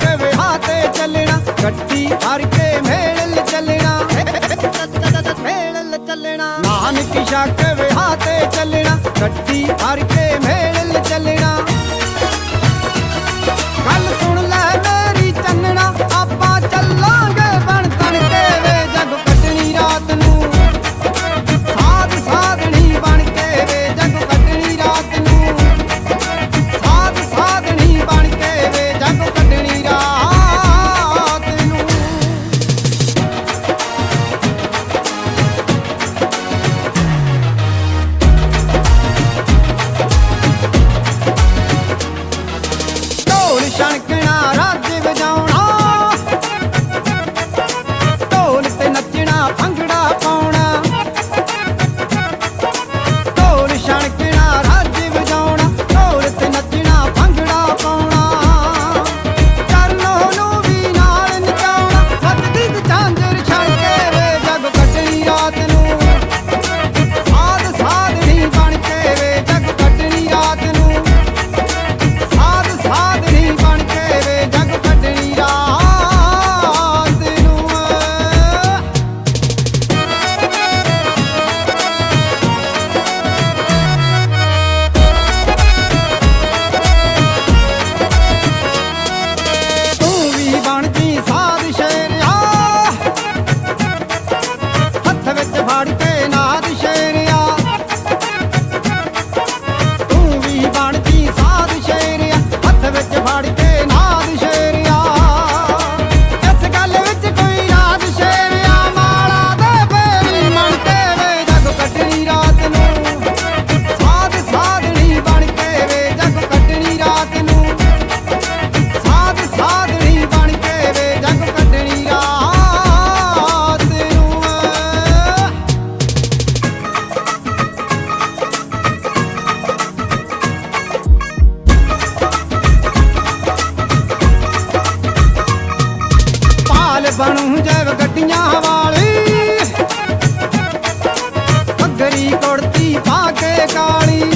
ਕੇ ਵਿਆਹ ਤੇ ਚੱਲਣਾ, ਗੱਡੀ ਹਰ ਕੇ ਮੇਲ ਚੱਲਣਾ। ਮੇਲ ਚੱਲਣਾ ਨਾਨਕ ਸ਼ਾਕ ਵਿਆਹ ਤੇ ਚੱਲਣਾ, ਗੱਡੀ ਹਰ ਕੇ ਮੇਲ ਚੱਲਣਾ। ਨਾਲ ਬਣੂ ਜੈਵ ਗੱਡੀਆਂ ਵਾਲੀ। ਪੱਗਰੀ ਕੁੜਤੀ ਪਾ ਕੇ ਕਾਲੀ।